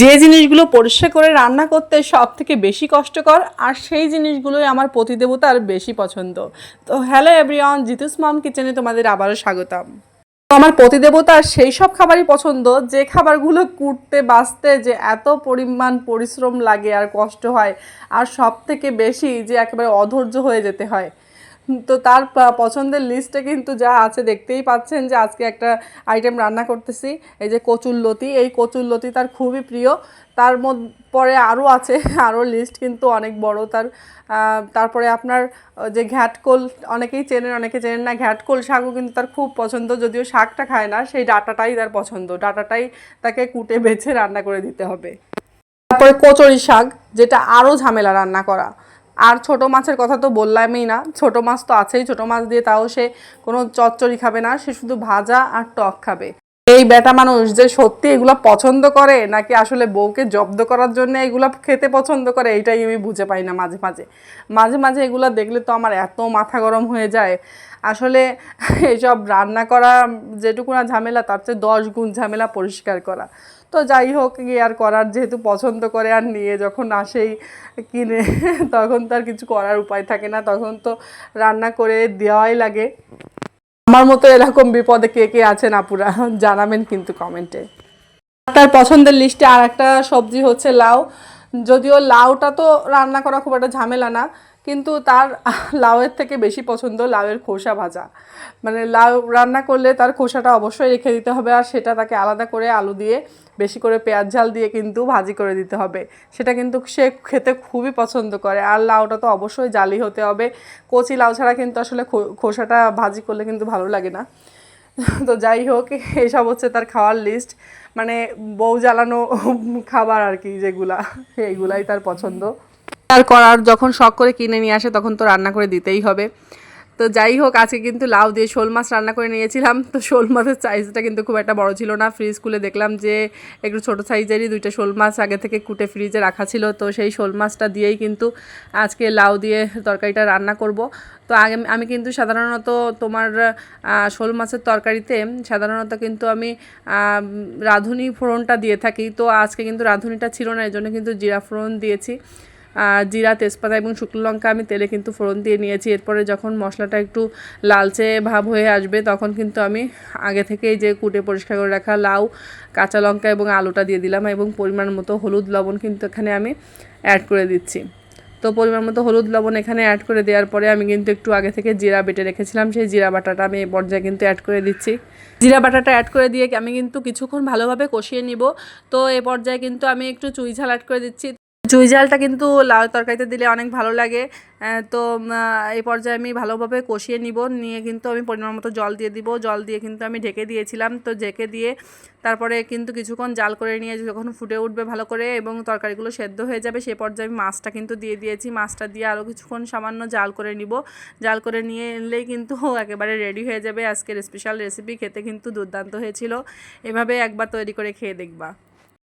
যে জিনিসগুলো পরিষ্কার করে রান্না করতে সব থেকে বেশি কষ্টকর, আর সেই জিনিসগুলোই আমার প্রতিদেবতার বেশি পছন্দ। তো হ্যালো এভরিওয়ান জিতুস মাম কিচেনে তোমাদের আবারও স্বাগতম। আমার প্রতিদেবতার সেই সব খাবারই পছন্দ, যে খাবারগুলো কুটতে, বাঁচতে যে এত পরিমাণ পরিশ্রম লাগে আর কষ্ট হয়, আর সব থেকে বেশি যে একেবারে অধৈর্য হয়ে যেতে হয়। তো তার পছন্দের লিস্টে কিন্তু যা আছে দেখতেই পাচ্ছেন যে আজকে একটা আইটেম রান্না করতেছি। এই যে কচুর লতি, এই কচুর লতি তার খুবই প্রিয়। তার মধ্যে পরে আরও আছে আরও লিস্ট কিন্তু অনেক বড় তার। তারপরে আপনার যে ঘ্যাটকোল, অনেকেই চেনেন, অনেকে চেনেন না, ঘ্যাটকোল শাকও কিন্তু তার খুব পছন্দ, যদিও শাকটা খায় না, সেই ডাটাটাই তার পছন্দ। ডাটাটাই তাকে কুটে বেছে রান্না করে দিতে হবে। তারপরে কচুরি শাক, যেটা আরও ঝামেলা রান্না করা। আর ছোট মাছের কথা তো বললামই না। ছোট মাছ তো আছেই, ছোট মাছ দিয়ে তাও সে কোনো চচ্চড়ি খাবে না, সে শুধু ভাজা আর টক খাবে। এই বেটা মানুষ যে সত্যি এগুলো পছন্দ করে, নাকি আসলে বউকে জব্দ করার জন্য এগুলো খেতে পছন্দ করে? এটাই আমি বুঝে পাই না মাঝে মাঝে। মাঝে মাঝে এগুলো দেখলে তো আমার এত মাথা গরম হয়ে যায়। আসলে এইসব রান্না করা যেটুকু না ঝামেলা, তার চেয়ে দশ গুণ ঝামেলা পরিষ্কার করা। তো যাই হোক আর করার? যেহেতু পছন্দ করে আর নিয়ে যখন আসেই কিনে, তখন তার কিছু করার উপায় থাকে না। তখন তো রান্না করে দেওয়াই লাগে। আমার মতো এরকম বিপদে কে কে আছেন আপুরা, জানাবেন কিন্তু কমেন্টে। তার পছন্দের লিস্টে আর একটা সবজি হচ্ছে লাউ। যদিও লাউটা তো রান্না করা খুব একটা ঝামেলা না কিন্তু তার লাউয়ের থেকে বেশি পছন্দ লাউয়ের খোসা ভাজা। মানে লাউ রান্না করলে তার খোসাটা অবশ্যই রেখে দিতে হবে আর সেটা তাকে আলাদা করে আলু দিয়ে বেশি করে পেঁয়াজ ঝাল দিয়ে কিন্তু ভাজি করে দিতে হবে। সেটা কিন্তু সে খেতে খুবই পছন্দ করে আর লাউটা তো অবশ্যই জালি হতে হবে। কচি লাউ ছাড়া কিন্তু আসলে খোসাটা ভাজি করলে কিন্তু ভালো লাগে না। তো যাই হোক, এসব হচ্ছে তার খাওয়ার লিস্ট মানে বউ জ্বালানো খাবার আর কি যেগুলা এইগুলাই তার পছন্দ। আর করার যখন শখ করে কিনে নিয়ে আসে, তখন তো রান্না করে দিতেই হবে। তো যাই হোক, আজকে কিন্তু লাউ দিয়ে শোল মাছ রান্না করে নিয়েছিলাম। তো শোল মাছের সাইজটা কিন্তু খুব একটা বড় ছিল না। ফ্রিজ খুলে দেখলাম যে একটু ছোট সাইজেরই দুইটা শোল মাছ আগে থেকে কুটে ফ্রিজে রাখা ছিল। তো সেই শোল মাছটা দিয়েই কিন্তু আজকে লাউ দিয়ে তরকারিটা রান্না করব। তো আগে আমি কিন্তু সাধারণত তোমার শোল মাছের তরকারিতে সাধারণত কিন্তু আমি রাঁধুনি ফোড়নটা দিয়ে থাকি। তো আজকে কিন্তু রাঁধুনিটা ছিল না এই জন্য কিন্তু জিরা ফোড়ন দিয়েছি। জিরা, তেজপাতা এবং শুকনো লঙ্কা আমি তেলে কিন্তু ফোড়ন দিয়ে নিয়েছি। এরপরে যখন মশলাটা একটু লালচে ভাব হয়ে আসবে, তখন কিন্তু আমি আগে থেকেই যে কুটে পরিষ্কার করে রাখা লাউ, কাঁচা লঙ্কা এবং আলুটা দিয়ে দিলাম এবং পরিমাণ মতো হলুদ লবণ কিন্তু এখানে আমি অ্যাড করে দিচ্ছি। তো পরিমাণ মতো হলুদ লবণ এখানে অ্যাড করে দেওয়ার পরে আমি কিন্তু একটু আগে থেকে জিরা বেটে রেখেছিলাম। সেই জিরা বাটাটা আমি এই পর্যায়ে কিন্তু অ্যাড করে দিচ্ছি। জিরা বাটাটা অ্যাড করে দিয়ে আমি কিন্তু কিছুক্ষণ ভালোভাবে কষিয়ে নিব। তো এ পর্যায়ে কিন্তু আমি একটু চুই ঝাল অ্যাড করে দিচ্ছি। চুই জালটা কিন্তু লাউ তরকারিতে দিলে অনেক ভালো লাগে। তো এই পর্যায়ে আমি ভালোভাবে কষিয়ে নিব। নিয়ে কিন্তু আমি পরিমাণ মতো জল দিয়ে দিব। জল দিয়ে কিন্তু আমি ঢেকে দিয়েছিলাম। তো ঢেকে দিয়ে তারপরে কিন্তু কিছুক্ষণ জাল করে নিয়ে যখন ফুটে উঠবে ভালো করে এবং তরকারিগুলো সেদ্ধ হয়ে যাবে, সে পর্যায়ে আমি মাছটা কিন্তু দিয়ে দিয়েছি। মাছটা দিয়ে আরও কিছুক্ষণ সামান্য জাল করে নিব। জাল করে নিয়ে এলেই কিন্তু একেবারে রেডি হয়ে যাবে। আজকের স্পেশাল রেসিপি খেতে কিন্তু দুর্দান্ত হয়েছিল। এভাবে একবার তৈরি করে খেয়ে দেখবা।